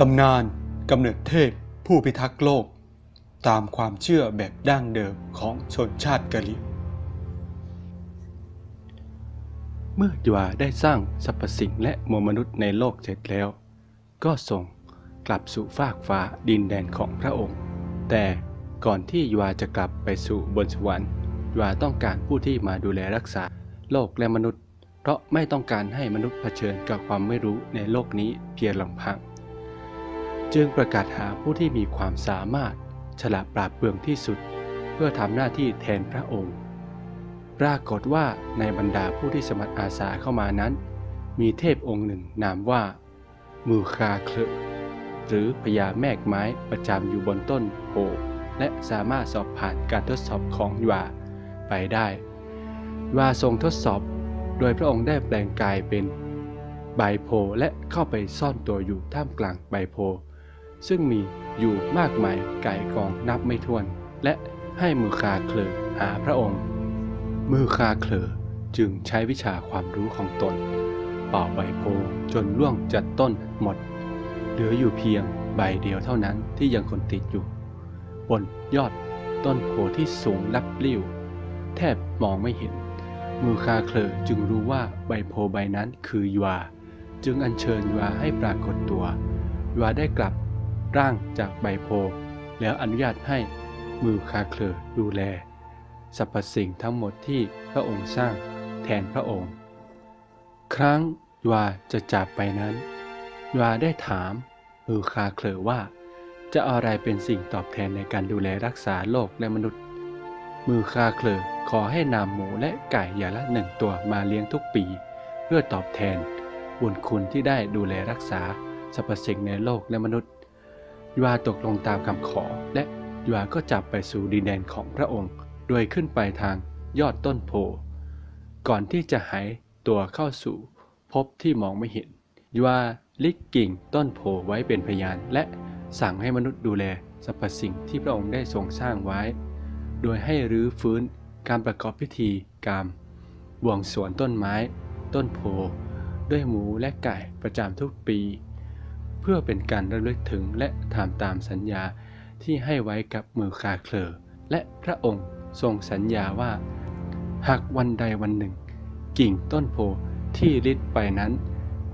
ตำนานกำเนิดเทพผู้พิทักษ์โลก ตามความเชื่อแบบดั้งเดิมของชนชาติกะเหรี่ยงเมื่อยวาได้สร้างสรรพสิ่งและมวลมนุษย์ในโลกเสร็จแล้ว ก็ส่งกลับสู่ฟากฟ้าดินแดนของพระองค์ แต่ก่อนที่ยวาจะกลับไปสู่บนสวรรค์ยวาต้องการผู้ที่มาดูแลรักษาโลกและมนุษย์ เพราะไม่ต้องการให้มนุษย์เผชิญกับความไม่รู้ในโลกนี้เพียงลำพัง จึงประกาศหาผู้ที่มีความสามารถ ฉลาดปราดเปรื่องที่สุด เพื่อทำหน้าที่แทนพระองค์ ปรากฏว่าในบรรดาผู้ที่สมัครอาสาเข้ามานั้น มีเทพองค์หนึ่งนามว่ามือคาเคลอหรือพญาแมกไม้ประจำอยู่บนต้นโพและสามารถสอบผ่านการทดสอบของยวาไปได้ยวาทรงทดสอบ โดยพระองค์ได้แปลงกายเป็นใบโพและเข้าไปซ่อนตัวอยู่ท่ามกลางใบโพ ซึ่งมีอยู่มากมายไก่กองนับไม่ถ้วน และให้มือคาเคลอหาพระองค์ มือคาเคลอจึงใช้วิชาความรู้ของตนเป่าใบโพจนร่วงจัดต้นหมด เหลืออยู่เพียงใบเดียวเท่านั้นที่ยังคงติดอยู่ บนยอดต้นโพที่สูงลับลิ่วแทบมองไม่เห็น มือคาเคลอจึงรู้ว่าใบโพใบนั้นคือยวา จึงอัญเชิญยวาให้ปรากฏตัวยวาได้กลับ ร่างจากใบโพแล้วอนุญาตให้มือคาเคลอดูแลสรรพสิ่งทั้งหมดที่พระองค์สร้างแทนพระองค์ ครั้งยวาจะจากไปนั้นยวาได้ถามมือคาเคลอว่า จะอาอะไรเป็นสิ่งตอบแทนในการดูแลรักษาโลกและมนุษย์ มือคาเคลอขอให้นำหมูและไก่อย่างละหนึ่งตัวมาเลี้ยงทุกปี เพื่อตอบแทนบุญคุณที่ได้ดูแลรักษาสรรพสิ่งในโลกและมนุษย์ ยวาตกลงตามคำขอ และยวาก็จับไปสู่ดินแดนของพระองค์ โดยขึ้นไปทางยอดต้นโพ ก่อนที่จะหายตัวเข้าสู่ภพที่มองไม่เห็นยวาลิกกิ่งต้นโพไว้เป็นพยาน และสั่งให้มนุษย์ดูแลสรรพสิ่งที่พระองค์ได้ทรงสร้างไว้ โดยให้รื้อฟื้นการประกอบพิธีกรรมบวงสวงต้นไม้ ต้นโพ ด้วยหมูและไก่ประจำทุกปี เพื่อเป็นการระลึกถึงและทำตามสัญญาที่ให้ไว้กับมือคาเคลอและพระองค์ทรงสัญญาว่า หากวันใดวันหนึ่ง กิ่งต้นโพที่ริดไปนั้น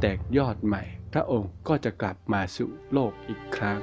แตกยอดใหม่ พระองค์ก็จะกลับมาสู่โลกอีกครั้ง